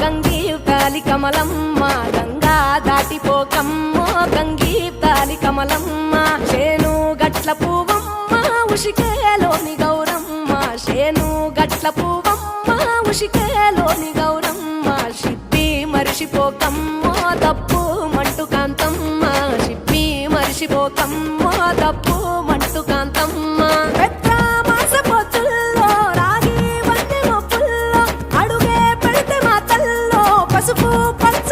గంగీ తాలి కమలమ్మ గంగా దాటిపోకమ్మో గంగీ తాలి కమలమ్మ. చేను గట్ల పువ్వమ్మ ఉషికేలోని గౌరమ్మ. చేను గట్ల పువ్వమ్మ ఉషికేలోని గౌరమ్మ. షిప్పి మరిషిపోకమ్మో తప్పు మంటు కాంతమ్మ షిప్పి మరిషిపోకమ్మో తప్పు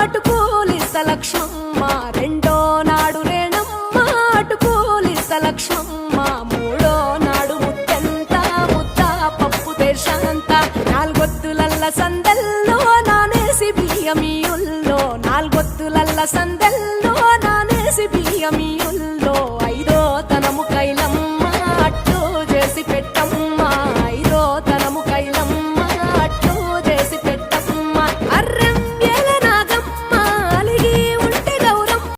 రేణమ్మ అటు కూలిస్త లక్ష్మమ్మ రెండో నాడు రేణమ్మ అటు కూలిస్త మూడో నాడు ముత్తెంత ముద్ద పప్పు దేశంత నాలుగొత్తులల్ల సందెల్లో నానేసి బియ్యమియుల్లో నాలుగొత్తులల్ల సందెల్లో